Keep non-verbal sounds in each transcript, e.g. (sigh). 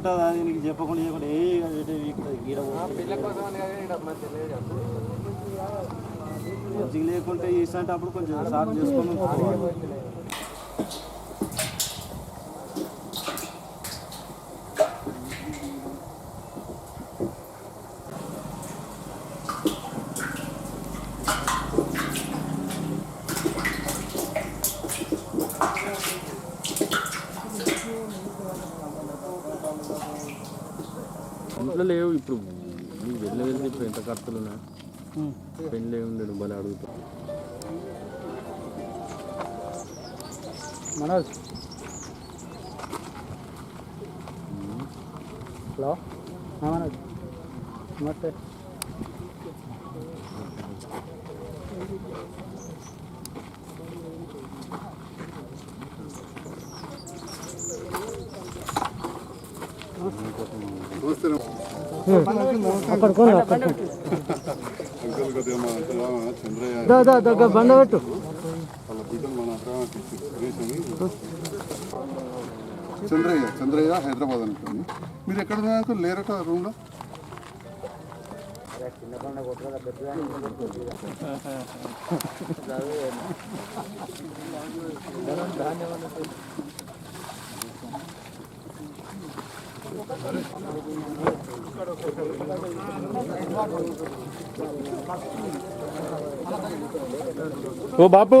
ఉంటుంది అది నీకు చెప్పకుండా చెప్పకుండా ఏ లేకుంటే ఇష్టంటే అప్పుడు కొంచెం సాఫ్ చేసుకొని పెళ్ళి ఉండడు భలే అడుగుతా మనోజ్ హలో మనోజ్ నమస్తే అక్కడ కొని అక్కడ దగ్గర చంద్రయ్య చంద్రయ్య హైదరాబాద్ అనుకోండి. మీరు ఎక్కడ ఉన్నారు? అంకుల్ లేరట రూమ్లో? ఓ బాపు.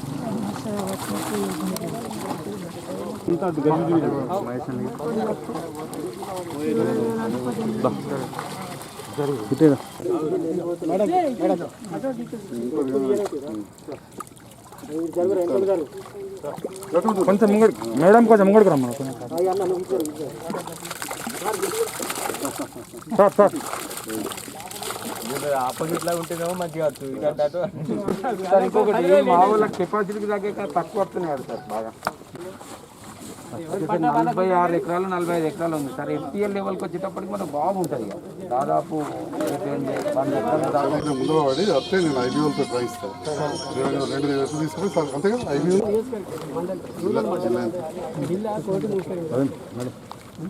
కొంచెం ముంగడు మేడం కొంచెం ముంగడుకు రమ్మను సార్ సార్. ఆపోజిట్ లాగా ఉంటేనేమో మంచిగా (laughs) (laughs) సార్ ఇంకొకటి మా వాళ్ళ కెపాసిటీకి తగ్గ తక్కువ వస్తున్నాయి సార్ బాగా. నలభై ఆరు ఎకరాలు నలభై ఐదు ఎకరాలు ఉంది సార్. ఎఫ్టీఎల్ లెవెల్కి వచ్చేటప్పటికి మనకు బాగుంటుంది ఇక. దాదాపు పడి వస్తే నేను ఐబీఓలతో ట్రై ఇస్తాను రెండు తీసుకొని సార్ ఐబీఓ?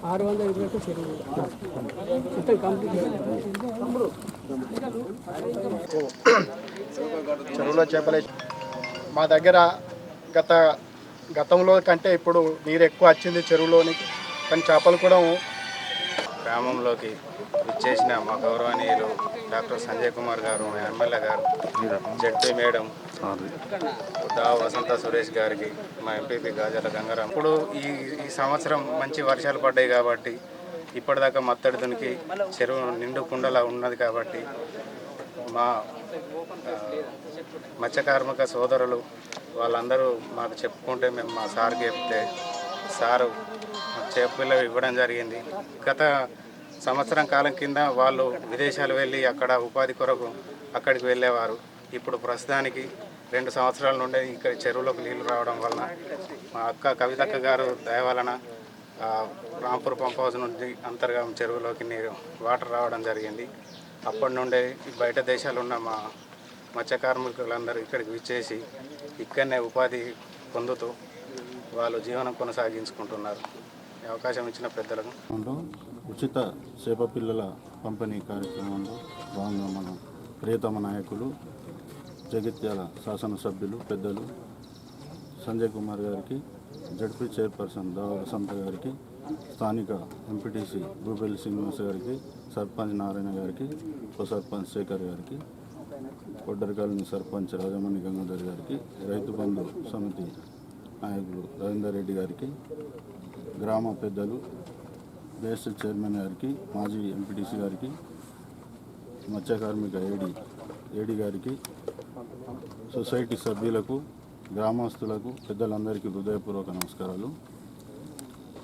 ఆరు వందల ఇరవై చెరువులో చేపలే మా దగ్గర గత గతంలో కంటే ఇప్పుడు నీరు ఎక్కువ వచ్చింది చెరువులోనికి కానీ చేపలు కూడా గ్రామంలోకి ఇచ్చేసిన మా గౌరవనీయులు డాక్టర్ సంజయ్ కుమార్ గారు మా ఎమ్మెల్యే గారు జడ్పీ మేడం దా వసంత సురేష్ గారికి మా ఎంపీపీ గాజాల గంగారాం. ఇప్పుడు ఈ ఈ సంవత్సరం మంచి వర్షాలు పడ్డాయి కాబట్టి ఇప్పటిదాకా మత్తడి దునికి చెరువు నిండు కుండలా ఉన్నది కాబట్టి మా మత్స్యకార్మిక సోదరులు వాళ్ళందరూ మాకు చెప్పుకుంటే మేము మా సార్కి చెప్తే సారు చేపలు ఇవ్వడం జరిగింది. గత సంవత్సరం కాలం కింద వాళ్ళు విదేశాలు వెళ్ళి అక్కడ ఉపాధి కొరకు అక్కడికి వెళ్ళేవారు. ఇప్పుడు ప్రస్తుతానికి రెండు సంవత్సరాల నుండి ఇక్కడ చెరువులోకి నీళ్ళు రావడం వలన మా అక్క కవితక్క గారు దయ వలన రాంపూర్ పంప్ హౌస్ నుండి అంతర్గా చెరువులోకి నీరు వాటర్ రావడం జరిగింది. అప్పటి నుండే బయట దేశాలు ఉన్న మా మత్స్య కార్మికులందరూ ఇక్కడికి విచ్చేసి ఇక్కడనే ఉపాధి పొందుతూ వాళ్ళు జీవనం కొనసాగించుకుంటున్నారు. అవకాశం ఇచ్చిన పెద్దలకు ఉచిత చేప పిల్లల పంపిణీ కార్యక్రమంలో భాగంగా మన ప్రియతమ నాయకులు జగిత్యాల శాసనసభ్యులు పెద్దలు సంజయ్ కుమార్ గారికి జడ్పీ చైర్పర్సన్ దా వసంత గారికి స్థానిక ఎంపీటీసీ భూపల్లి శ్రీనివాస్ గారికి సర్పంచ్ నారాయణ గారికి ఉప సర్పంచ్ శేఖర్ గారికి కొడ్డరికాలని సర్పంచ్ రాజమణి గంగాధర్ గారికి రైతు బంధు సమితి నాయకులు రవీందర్ రెడ్డి గారికి గ్రామ పెద్దలు బేస్ట్ చైర్మన్ గారికి మాజీ ఎంపీటీసీ గారికి మత్స్య కార్మిక ఏడి ఏడి గారికి సొసైటీ సభ్యులకు గ్రామస్తులకు పెద్దలందరికీ హృదయపూర్వక నమస్కారాలు.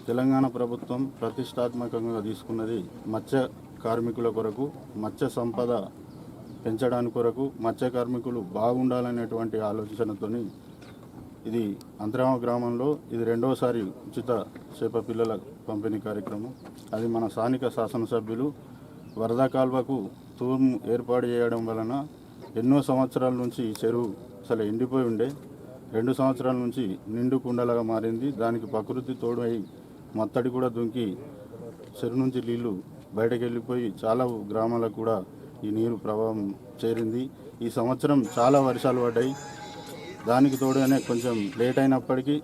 తెలంగాణ ప్రభుత్వం ప్రతిష్టాత్మకంగా తీసుకున్నది మత్స్య కార్మికుల కొరకు మత్స్య సంపద పెంచడానికి కొరకు మత్స్య కార్మికులు బాగుండాలనేటువంటి ఆలోచనతోని ఇది అంతరామ గ్రామంలో ఇది రెండవసారి ఉచిత చేప పిల్లల పంపిణీ కార్యక్రమం. అది మన స్థానిక శాసనసభ్యులు వరద కాల్వకు తూర్ము ఏర్పాటు చేయడం వలన ఎన్నో సంవత్సరాల నుంచి ఈ చెరువు అసలు ఎండిపోయి ఉండే. రెండు సంవత్సరాల నుంచి నిండు కుండలాగా మారింది. దానికి ప్రకృతి తోడై మత్తడి కూడా దుంకి చెరువు నుంచి నీళ్ళు బయటకు వెళ్ళిపోయి చాలా గ్రామాలకు కూడా ఈ నీరు ప్రభావం చేరింది. ఈ సంవత్సరం చాలా వర్షాలు పడ్డాయి. దానికి తోడుగానే కొంచెం లేట్ అయినప్పటికీ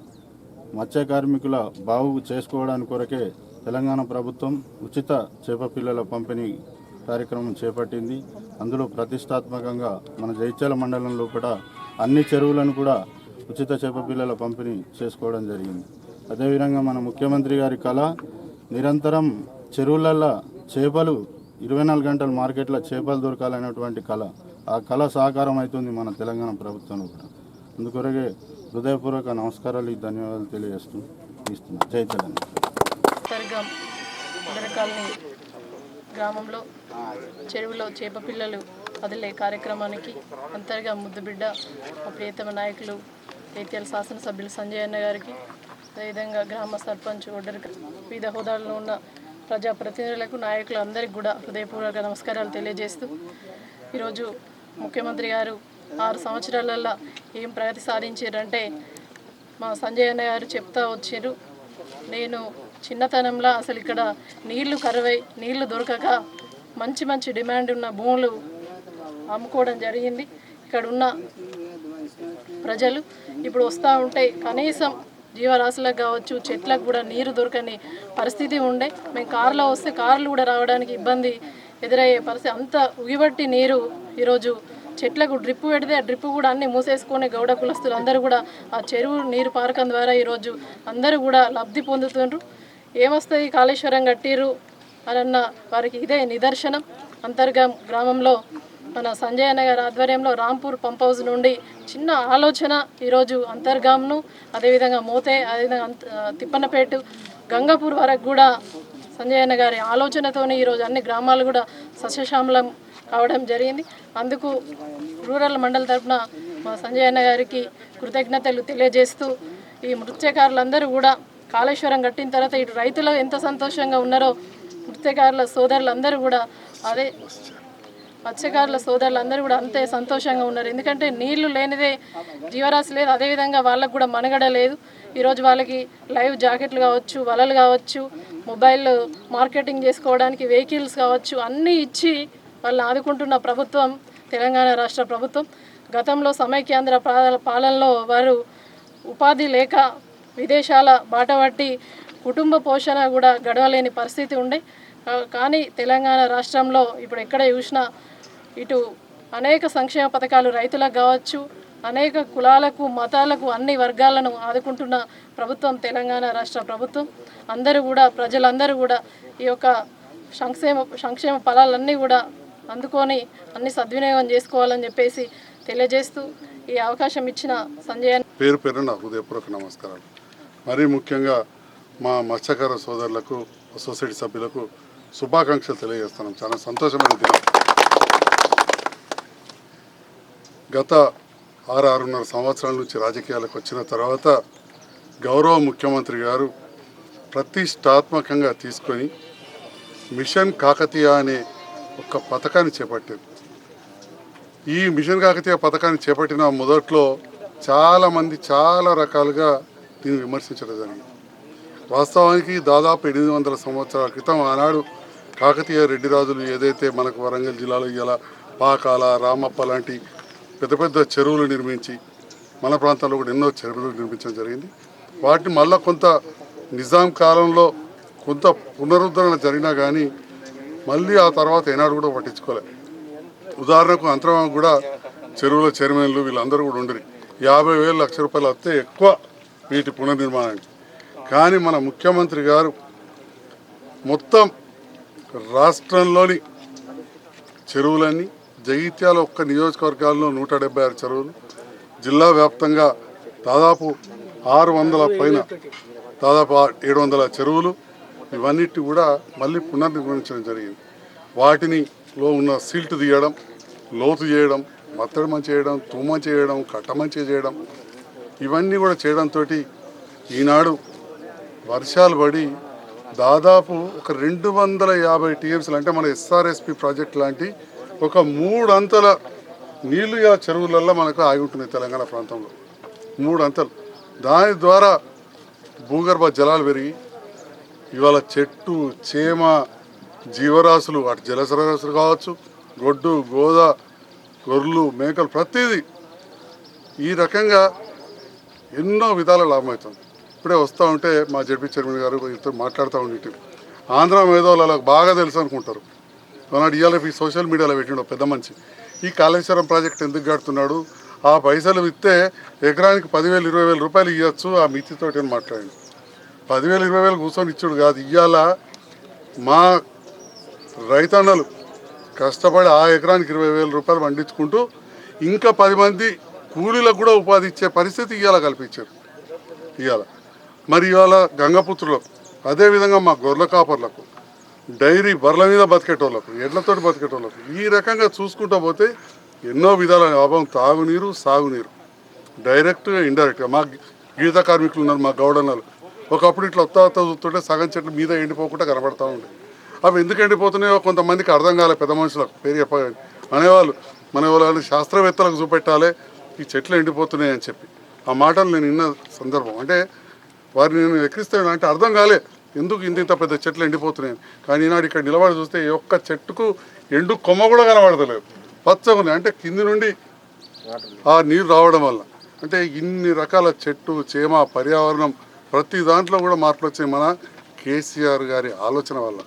మత్స్య కార్మికుల బాగు చేసుకోవడానికి కొరకే తెలంగాణ ప్రభుత్వం ఉచిత చేప పిల్లల పంపిణీ కార్యక్రమం చేపట్టింది. అందులో ప్రతిష్టాత్మకంగా మన జైత్యాల మండలం లోపల అన్ని చెరువులను కూడా ఉచిత చేప పిల్లల పంపిణీ చేసుకోవడం జరిగింది. అదేవిధంగా మన ముఖ్యమంత్రి గారి కళ నిరంతరం చెరువులల్లో చేపలు ఇరవై నాలుగు గంటల మార్కెట్లో చేపలు దొరకాలనేటువంటి కళ. ఆ కళ సాకారం అవుతుంది మన తెలంగాణ ప్రభుత్వంలో కూడా. అందుకొరకే హృదయపూర్వక నమస్కారాలు ఈ ధన్యవాదాలు తెలియజేస్తూ ఇస్తున్నాను జై తెలంగాణ గ్రామంలో చెరువులో చేప పిల్లలు వదిలే కార్యక్రమానికి అంతర్గా ముద్దుబిడ్డ ప్రియతమ నాయకులు ఏటీఎల్ శాసనసభ్యులు సంజయ్ అన్న గారికి అదేవిధంగా గ్రామ సర్పంచ్ ఒడ్డరి వివిధ హోదాల్లో ఉన్న ప్రజాప్రతినిధులకు నాయకులు అందరికీ కూడా హృదయపూర్వక నమస్కారాలు తెలియజేస్తూ ఈరోజు ముఖ్యమంత్రి గారు ఆరు సంవత్సరాలలో ఏం ప్రగతి సాధించారంటే మా సంజయ్ అన్న గారు చెప్తా వచ్చారు నేను చిన్నతనంలో అసలు ఇక్కడ నీళ్ళు కరువై నీళ్ళు దొరకక మంచి మంచి డిమాండ్ ఉన్న భూములు అమ్ముకోవడం జరిగింది. ఇక్కడ ఉన్న ప్రజలు ఇప్పుడు వస్తూ ఉంటే కనీసం జీవరాశులకు కావచ్చు చెట్లకు కూడా నీరు దొరకని పరిస్థితి ఉండే. మేము కారులో వస్తే కార్లు కూడా రావడానికి ఇబ్బంది ఎదురయ్యే పరిస్థితి. అంత ఉగిబట్టి నీరు ఈరోజు చెట్లకు డ్రిప్ పెడితే ఆ డ్రిప్ కూడా అన్ని మూసేసుకొని గౌడ కులస్తులు అందరూ కూడా ఆ చెరువు నీరు పారకం ద్వారా ఈరోజు అందరూ కూడా లబ్ధి పొందుతుండ్రు. ఏమొస్తుంది కాళేశ్వరం కట్టిరు అన్న వారికి ఇదే నిదర్శనం. అంతర్గా గ్రామంలో మన సంజయ్ అన్న గారి ఆధ్వర్యంలో రాంపూర్ పంప్ హౌస్ నుండి చిన్న ఆలోచన ఈరోజు అంతర్గామ్ను అదేవిధంగా మోతే అదేవిధంగా అంత తిప్పన్నపేట గంగాపూర్ వరకు కూడా సంజయ్ అన్న గారి ఆలోచనతోనే ఈరోజు అన్ని గ్రామాలు కూడా సస్యశ్యామలం కావడం జరిగింది. అందుకు రూరల్ మండల తరఫున మా సంజయ్ అన్న గారికి కృతజ్ఞతలు తెలియజేస్తూ ఈ మృత్యకారులందరూ కూడా కాళేశ్వరం కట్టిన తర్వాత ఇటు రైతులు ఎంత సంతోషంగా ఉన్నారో మృత్యకారుల సోదరులందరూ కూడా అదే మత్స్యకారుల సోదరులందరూ కూడా అంతే సంతోషంగా ఉన్నారు. ఎందుకంటే నీళ్ళు లేనిదే జీవరాశి లేదు. అదేవిధంగా వాళ్ళకు కూడా మనుగడ లేదు. ఈరోజు వాళ్ళకి లైవ్ జాకెట్లు కావచ్చు వలలు కావచ్చు మొబైల్ మార్కెటింగ్ చేసుకోవడానికి వెహికల్స్ కావచ్చు అన్నీ ఇచ్చి వాళ్ళని ఆదుకుంటున్న ప్రభుత్వం తెలంగాణ రాష్ట్ర ప్రభుత్వం. గతంలో సమైక్యాంధ్ర పాలనలో వారు ఉపాధి లేక విదేశాల బాటబట్టి కుటుంబ పోషణ కూడా గడవలేని పరిస్థితి ఉండే. కానీ తెలంగాణ రాష్ట్రంలో ఇప్పుడు ఎక్కడ చూసినా ఇటు అనేక సంక్షేమ పథకాలు రైతులకు కావచ్చు అనేక కులాలకు మతాలకు అన్ని వర్గాలను ఆదుకుంటున్న ప్రభుత్వం తెలంగాణ రాష్ట్ర ప్రభుత్వం. అందరూ కూడా ప్రజలందరూ కూడా ఈ యొక్క సంక్షేమ సంక్షేమ ఫలాలన్నీ కూడా అందుకొని అన్ని సద్వినియోగం చేసుకోవాలని చెప్పేసి తెలియజేస్తూ ఈ అవకాశం ఇచ్చిన సంజయ్ అన్న. పేరు పేరున హృదయపూర్వక నమస్కారాలు. మరీ ముఖ్యంగా మా మత్స్యకార సోదరులకు సొసైటీ సభ్యులకు శుభాకాంక్షలు తెలియజేస్తున్నాం. చాలా సంతోషమైన దినం. గత ఆరు ఆరున్నర సంవత్సరాల నుంచి రాజకీయాలకు వచ్చిన తర్వాత గౌరవ ముఖ్యమంత్రి గారు ప్రతిష్టాత్మకంగా తీసుకొని మిషన్ కాకతీయ అనే ఒక పథకాన్ని చేపట్టారు. ఈ మిషన్ కాకతీయ పథకాన్ని చేపట్టిన మొదట్లో చాలామంది చాలా రకాలుగా దీన్ని విమర్శించడం జరిగింది. వాస్తవానికి దాదాపు ఎనిమిది వందల సంవత్సరాల క్రితం ఆనాడు కాకతీయ రెడ్డి రాజులు ఏదైతే మనకు వరంగల్ జిల్లాలో ఇలా పాకాల రామప్ప లాంటి పెద్ద పెద్ద చెరువులు నిర్మించి మన ప్రాంతంలో కూడా ఎన్నో చెరువులు నిర్మించడం జరిగింది. వాటిని మళ్ళా కొంత నిజాం కాలంలో కొంత పునరుద్ధరణ జరిగినా కానీ మళ్ళీ ఆ తర్వాత ఏనాడు కూడా పట్టించుకోలే. ఉదాహరణకు అంతరం కూడా చెరువుల చైర్మన్లు వీళ్ళందరూ కూడా ఉండరు. యాభై వేలు లక్ష రూపాయలు వస్తే ఎక్కువ వీటి పునర్నిర్మాణానికి. కానీ మన ముఖ్యమంత్రి గారు మొత్తం రాష్ట్రంలోని చెరువులన్నీ జగిత్యాల ఒక్క నియోజకవర్గాల్లో నూట డెబ్బై ఆరు చెరువులు జిల్లా వ్యాప్తంగా దాదాపు ఆరు వందల పైన దాదాపు ఏడు వందల చెరువులు ఇవన్నిటి కూడా మళ్ళీ పునర్నిర్మించడం జరిగింది. వాటిని లో ఉన్న సిల్ట్ తీయడం లోతు చేయడం మత్తడి చేయడం తుమ్మ చేయడం కట్టమంచి చేయడం ఇవన్నీ కూడా చేయడంతో ఈనాడు వర్షాలు పడి దాదాపు ఒక రెండు వందల యాభై టీఎంసీలు అంటే మన ఎస్ఆర్ఎస్పి ప్రాజెక్ట్ లాంటి ఒక మూడు అంతల నీళ్ళు ఆ చెరువులలో మనకు ఆగి ఉంటుంది తెలంగాణ ప్రాంతంలో. మూడు అంతలు. దాని ద్వారా భూగర్భ జలాలు పెరిగి ఇవాళ చెట్టు చేమ జీవరాశులు అటు జలసరాశులు కావచ్చు గొడ్డు గోద గొర్రెలు మేకలు ప్రతిదీ ఈ రకంగా ఎన్నో విధాల లాభం అవుతుంది ఇప్పుడే వస్తూ ఉంటే మా జడ్పీ చైర్మన్ గారు ఇద్దరు మాట్లాడుతూ ఉండి ఆంధ్ర మేధావులు వాళ్ళకి బాగా తెలుసు అనుకుంటారు. ఆనాడు ఇవాళ ఈ సోషల్ మీడియాలో పెట్టిండు ఒక పెద్ద మనిషి. ఈ కాళేశ్వరం ప్రాజెక్ట్ ఎందుకు కడుతున్నాడు? ఆ పైసలు ఇస్తే ఎకరానికి పదివేలు ఇరవై వేల రూపాయలు ఇవ్వచ్చు ఆ మితితోటి అని మాట్లాడింది పదివేలు ఇరవై వేలు కూర్చొని ఇచ్చాడు కాదు. ఇవాళ మా రైతన్నలు కష్టపడి ఆ ఎకరానికి ఇరవై వేల రూపాయలు పండించుకుంటూ ఇంకా పది మంది కూలీలకు కూడా ఉపాధి ఇచ్చే పరిస్థితి ఇవాళ కల్పించారు. ఇవాళ మరి ఇవాళ గంగపుత్రులకు అదేవిధంగా మా గొర్రెల కాపర్లకు డైరీ బర్ల మీద బతికేటోళ్ళకు ఎడ్లతోటి బతికేటోళ్ళకు ఈ రకంగా చూసుకుంటూ పోతే ఎన్నో విధాల లాభం తాగునీరు సాగునీరు. డైరెక్ట్గా ఇండైరెక్ట్గా మా గీత కార్మికులు ఉన్నారు మా గౌడన్నలు. ఒకప్పుడు ఇట్లా వస్తా చూస్తుంటే సగం చెట్లు మీద ఎండిపోకుండా కనబడతా ఉండే. అవి ఎందుకు ఎండిపోతున్నాయో కొంతమందికి అర్థం కాలే పెద్ద మనుషులకు పేరు చెప్పగానే అనేవాళ్ళు మన వాళ్ళు శాస్త్రవేత్తలకు చూపెట్టాలి ఈ చెట్లు ఎండిపోతున్నాయి అని చెప్పి. ఆ మాటలు నేను విన్న సందర్భం. అంటే వారిని నేను ఎక్కిస్తాను అంటే అర్థం కాలే. ఎందుకు ఇంత ఇంత పెద్ద చెట్లు ఎండిపోతున్నాయి? కానీ ఈనాడు ఇక్కడ నిలబడి చూస్తే ఒక్క చెట్టుకు ఎండు కొమ్మ కూడా కనబడతలేదు. పచ్చగా అంటే కింది నుండి ఆ నీరు రావడం వల్ల. అంటే ఇన్ని రకాల చెట్టు చేమ పర్యావరణం ప్రతి దాంట్లో కూడా మార్పులు వచ్చాయి మన కేసీఆర్ గారి ఆలోచన వల్ల.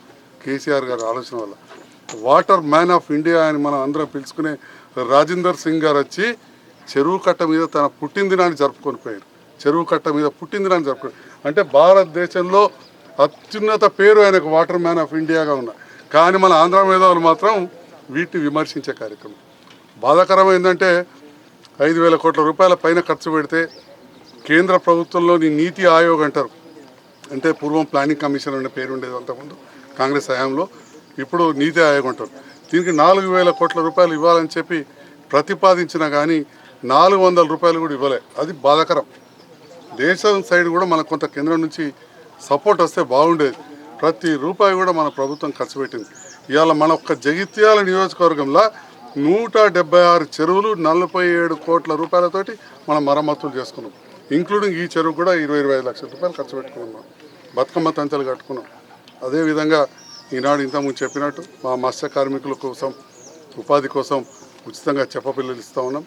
కేసీఆర్ గారి ఆలోచన వల్ల. వాటర్ మ్యాన్ ఆఫ్ ఇండియా అని మనం అందరం పిలుచుకునే రాజేందర్ సింగ్ గారు వచ్చి చెరువు కట్ట మీద తన పుట్టినదినాన్ని జరుపుకొని పోయారు. చెరువు కట్ట మీద పుట్టినదినాన్ని జరుపుకొని అంటే భారతదేశంలో అత్యున్నత పేరు ఆయనకు వాటర్ మ్యాన్ ఆఫ్ ఇండియాగా ఉన్న. కానీ మన ఆంధ్ర మేధావులు మాత్రం వీటిని విమర్శించే కార్యక్రమం. బాధాకరం ఏంటంటే ఐదు వేల కోట్ల రూపాయల పైన ఖర్చు పెడితే కేంద్ర ప్రభుత్వంలోని నీతి ఆయోగ్ అంటారు. అంటే పూర్వం ప్లానింగ్ కమిషన్ అనే పేరు ఉండేది అంతకుముందు కాంగ్రెస్ హయాంలో. ఇప్పుడు నీతి ఆయోగ్ అంటారు. దీనికి నాలుగు వేల కోట్ల రూపాయలు ఇవ్వాలని చెప్పి ప్రతిపాదించినా కానీ నాలుగు వందల రూపాయలు కూడా ఇవ్వలే. అది బాధాకరం. దేశం సైడ్ కూడా మనకు కొంత కేంద్రం నుంచి సపోర్ట్ వస్తే బాగుండేది. ప్రతి రూపాయి కూడా మన ప్రభుత్వం ఖర్చు పెట్టింది. ఇవాళ మన ఒక్క జగిత్యాల నియోజకవర్గంలో నూట డెబ్బై ఆరు చెరువులు నలభై ఏడు కోట్ల రూపాయలతోటి మనం మరమ్మతులు చేసుకున్నాం. ఇంక్లూడింగ్ ఈ చెరువు కూడా ఇరవై ఇరవై ఐదు లక్షల రూపాయలు ఖర్చు పెట్టుకున్నాం. బతుకమ్మ తంతలు కట్టుకున్నాం. అదేవిధంగా ఈనాడు ఇంతకుముందు చెప్పినట్టు మా మత్స్య కార్మికుల కోసం ఉపాధి కోసం ఉచితంగా చెప్పపిల్లలు ఇస్తూ ఉన్నాం.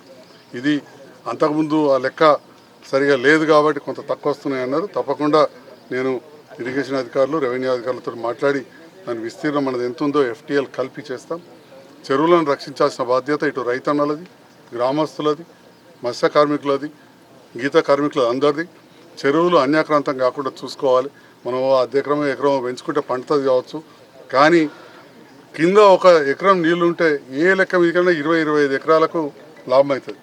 ఇది అంతకుముందు ఆ లెక్క సరిగా లేదు కాబట్టి కొంత తక్కువ వస్తున్నాయి అన్నారు. తప్పకుండా నేను ఇరిగేషన్ అధికారులు రెవెన్యూ అధికారులతో మాట్లాడి దాని విస్తీర్ణం మనది ఎంత ఉందో ఎఫ్టీఎల్ కలిపి చేస్తాం. చెరువులను రక్షించాల్సిన బాధ్యత ఇటు రైతన్నలది గ్రామస్తులది మత్స్య కార్మికులది గీత కార్మికులు అందరిది. చెరువులు అన్యాక్రాంతం కాకుండా చూసుకోవాలి. మనం అర్ధ ఎకరం ఎకరం పెంచుకుంటే పండుతుంది కావచ్చు. కానీ కింద ఒక ఎకరం నీళ్ళుంటే ఏ లెక్క మీదకైనా ఇరవై ఇరవై ఐదు ఎకరాలకు లాభం అవుతుంది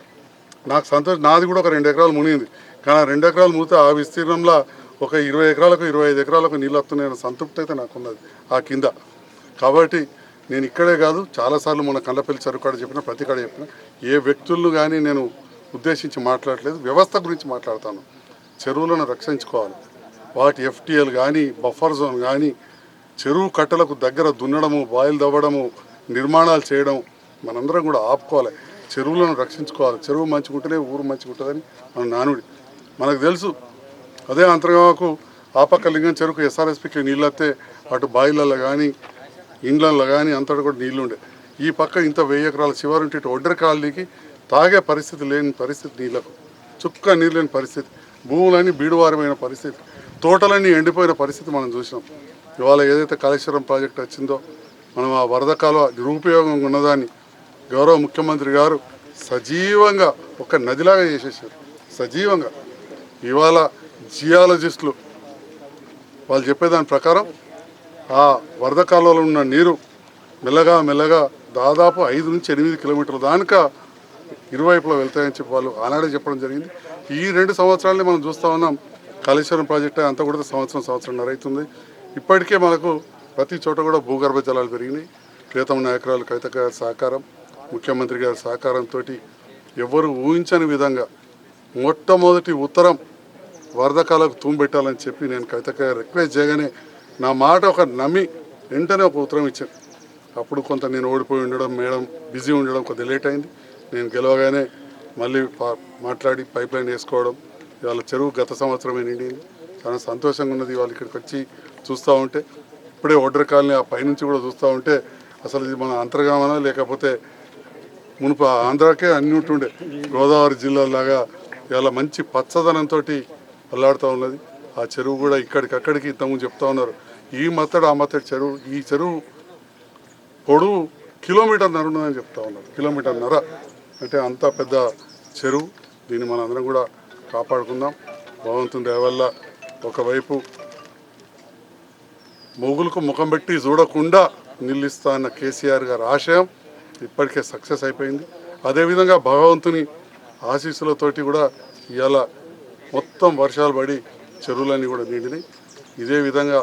నాకు సంతోషం నాది కూడా ఒక రెండు ఎకరాలు మునిగింది. కానీ ఆ రెండు ఎకరాలు మునిగితే ఆ విస్తీర్ణంలో ఒక ఇరవై ఎకరాలకు ఇరవై ఐదు ఎకరాలకు నీళ్ళు వస్తున్నాయన్న సంతృప్తి అయితే నాకున్నది ఆ కింద. కాబట్టి నేను ఇక్కడే కాదు చాలాసార్లు మన కళ్ళపల్లి చెరువు కాడ చెప్పిన ప్రతి కాడ చెప్పిన ఏ వ్యక్తులను కానీ నేను ఉద్దేశించి మాట్లాడలేదు వ్యవస్థ గురించి మాట్లాడతాను. చెరువులను రక్షించుకోవాలి. వాటి ఎఫ్టీఎల్ కానీ బఫర్ జోన్ కానీ చెరువు కట్టలకు దగ్గర దున్నడము బాయిలు దవ్వడము నిర్మాణాలు చేయడం మనందరం కూడా ఆపుకోవాలి. చెరువులను రక్షించుకోవాలి. చెరువు మంచిగుంటేనే ఊరు మంచిగుంటుందని మన నానుడి. మనకు తెలుసు. అదే అంతర్గామకు ఆ పక్క లింగం చెరుకు ఎస్ఆర్ఎస్పికి నీళ్ళు వస్తే అటు బాయిలలో కానీ ఇండ్లలో కానీ అంతటా కూడా నీళ్ళు ఉండే ఈ పక్క ఇంత వెయ్యి ఎకరాల చివరింటి ఇటు ఒడ్డరి కాలనీకి తాగే పరిస్థితి లేని పరిస్థితి నీళ్ళకు. చుక్క నీళ్ళు లేని పరిస్థితి. భూములన్నీ బీడువారమైన పరిస్థితి. తోటలన్నీ ఎండిపోయిన పరిస్థితి మనం చూసినాం. ఇవాళ ఏదైతే కాళేశ్వరం ప్రాజెక్ట్ వచ్చిందో మనం ఆ వరద కాలువ నిరుపయోగంగా ఉన్నదాన్ని గౌరవ ముఖ్యమంత్రి గారు సజీవంగా ఒక నదిలాగా చేసేసారు సజీవంగా. ఇవాళ జియాలజిస్టులు వాళ్ళు చెప్పేదాని ప్రకారం ఆ వరద కాలువలో ఉన్న నీరు మెల్లగా మెల్లగా దాదాపు ఐదు నుంచి ఎనిమిది కిలోమీటర్ల దానిక ఇరువైపులా వెళ్తాయని చెప్పి వాళ్ళు ఆనాడే చెప్పడం జరిగింది. ఈ రెండు సంవత్సరాలని మనం చూస్తూ ఉన్నాం. కాళేశ్వరం ప్రాజెక్ట్ అంతా కూడా సంవత్సరం సంవత్సరంన్నర అవుతుంది. ఇప్పటికే మనకు ప్రతి చోట కూడా భూగర్భ జలాలు పెరిగినాయి. ప్రియతమ నాయకురాలు కవిత సహకారం ముఖ్యమంత్రి గారి సహకారంతో ఎవరు ఊహించని విధంగా మొట్టమొదటి ఉత్తరం వరదకాలకు తూంబెట్టాలని చెప్పి నేను కవితగా రిక్వెస్ట్ చేయగానే నా మాట ఒక నమ్మి వెంటనే ఒక ఉత్తరం ఇచ్చాను. అప్పుడు కొంత నేను ఓడిపోయి ఉండడం మేడం బిజీ ఉండడం కొద్ది లేట్ అయింది. నేను గెలవగానే మళ్ళీ మాట్లాడి పైప్ లైన్ వేసుకోవడం ఇవాళ చెరువు గత సంవత్సరమే నిండింది. చాలా సంతోషంగా ఉన్నది ఇవాళ ఇక్కడికి వచ్చి చూస్తూ ఉంటే. ఇప్పుడే ఒడ్డర్ కాలనీ ఆ పైనుంచి కూడా చూస్తూ ఉంటే అసలు ఇది మన అంతర్గామనా లేకపోతే మునుపు ఆంధ్రాకే అన్ని ఉంటుండే. గోదావరి జిల్లాలాగా ఇలా మంచి పచ్చదనంతో అల్లాడుతూ ఉన్నది. ఆ చెరువు కూడా ఇక్కడికక్కడికి ఇంతకుముందు చెప్తా ఉన్నారు. ఈ మత్తడు ఆ మత్తడి చెరువు ఈ చెరువు పొడవు కిలోమీటర్ నర ఉన్నదని చెప్తా ఉన్నారు. కిలోమీటర్ నర. అంటే అంత పెద్ద చెరువు. దీన్ని మనం అందరం కూడా కాపాడుకుందాం. భగవంతుని దయ వల్ల ఒకవైపు మొగులకు ముఖం పెట్టి చూడకుండా నిల్లిస్తా అన్న కేసీఆర్ గారి ఆశయం. ఇప్పటికే సక్సెస్ అయిపోయింది. అదేవిధంగా భగవంతుని ఆశీస్సులతోటి కూడా ఇవాళ మొత్తం వర్షాలు పడి చెరువులన్నీ కూడా నిండినాయి. ఇదే విధంగా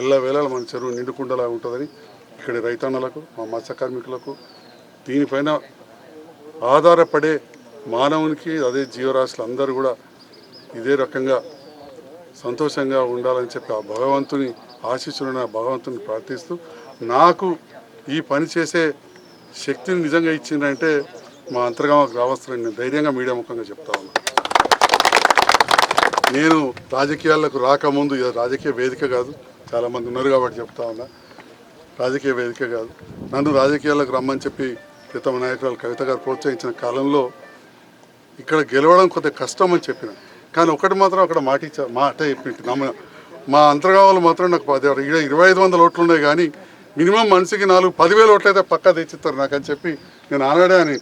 ఎల్లవేళలా మన చెరువు నిండుకుండలా ఉంటుందని ఇక్కడి రైతన్నలకు మా మత్స్య కార్మికులకు దీనిపైన ఆధారపడే మానవునికి అదే జీవరాశులు అందరూ కూడా ఇదే రకంగా సంతోషంగా ఉండాలని చెప్పి ఆ భగవంతుని ఆశీస్సులను భగవంతుని ప్రార్థిస్తూ నాకు ఈ పని చేసే శక్తిని నిజంగా ఇచ్చిందంటే మా అంతర్గామ గ్రామస్తులని నేను ధైర్యంగా మీడియా ముఖంగా చెప్తా ఉన్నా. నేను రాజకీయాలకు రాకముందు ఇది రాజకీయ వేదిక కాదు చాలామంది ఉన్నారు కాబట్టి చెప్తా ఉన్నా. రాజకీయ వేదిక కాదు. నన్ను రాజకీయాలకు రమ్మని చెప్పి ప్రీతమ నాయకురాలు కవిత గారు ప్రోత్సహించిన కాలంలో ఇక్కడ గెలవడం కొద్దిగా కష్టం అని చెప్పిన. కానీ ఒకటి మాత్రం అక్కడ మాట ఇచ్చా మాట చెప్పింటి నమ్మ మా అంతర్గావాలు మాత్రం నాకు పది ఇరవై ఐదు వందల ఓట్లు ఉన్నాయి కానీ మినిమం మనిషికి నాలుగు పదివేలు ఓట్లయితే పక్కా తెచ్చిస్తారు నాకు అని చెప్పి నేను ఆనాడే అని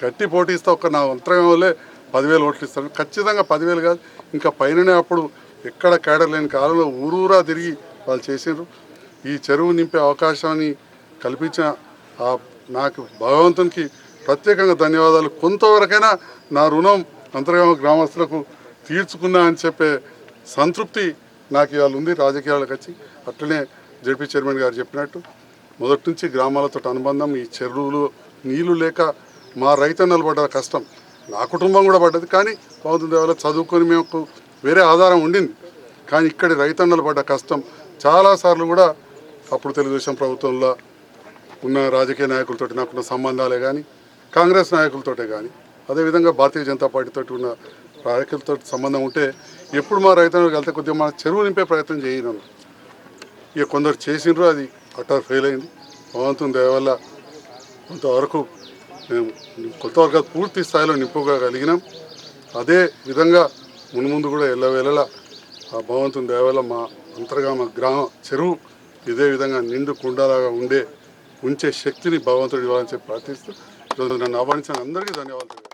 గట్టి పోటీ ఇస్తా ఒక నా అంతరంగంలో పదివేలు ఓట్లు ఇస్తాను ఖచ్చితంగా పదివేలు కాదు ఇంకా పైననే అప్పుడు ఎక్కడ కేడర్ లేని కాలంలో ఊరూరా తిరిగి వాళ్ళు చేసిండ్రు ఈ చెరువు నింపే అవకాశాన్ని కల్పించిన ఆ నాకు భగవంతునికి ప్రత్యేకంగా ధన్యవాదాలు. కొంతవరకైనా నా రుణం అంతర్గామ గ్రామస్తులకు తీర్చుకున్నా అని చెప్పే సంతృప్తి నాకు ఇవాళ ఉంది. రాజకీయాలకు వచ్చి అట్లనే జడ్పీ చైర్మన్ గారు చెప్పినట్టు మొదటి నుంచి గ్రామాలతో అనుబంధం ఈ చెరువులు నీళ్ళు లేక మా రైతన్నలు పడ్డ కష్టం. నా కుటుంబం కూడా పడ్డది కానీ భగవంతుని దేవాల చదువుకొని మేము వేరే ఆధారం ఉండింది. కానీ ఇక్కడి రైతన్నలు పడ్డ కష్టం చాలాసార్లు కూడా అప్పుడు తెలుగుదేశం ప్రభుత్వంలో ఉన్న రాజకీయ నాయకులతో నాకున్న సంబంధాలే కానీ కాంగ్రెస్ నాయకులతోటే కానీ అదేవిధంగా భారతీయ జనతా పార్టీతో ఉన్న నాయకులతో సంబంధం ఉంటే ఎప్పుడు మా రైతులకు వెళ్తే కొద్దిగా మన చెరువు నింపే ప్రయత్నం చేయను. ఇక కొందరు చేసిండ్రు అది అట్టా ఫెయిల్ అయింది. భగవంతుని దయవల్ల కొంతవరకు మేము కొంతవరకు పూర్తి స్థాయిలో నింపుకోగలిగినాం. అదే విధంగా మున్ముందు కూడా ఎల్లవేళలా ఆ భగవంతుని దయవల్ల మా అంతర్గామ గ్రామ చెరువు ఇదే విధంగా నిండు కుండలాగా ఉండే ఉంచే శక్తిని భగవంతుడు ఇవ్వాలని చెప్పి ప్రార్థిస్తూ ఈరోజు నన్ను ఆహ్వానించిన అందరికీ ధన్యవాదాలు.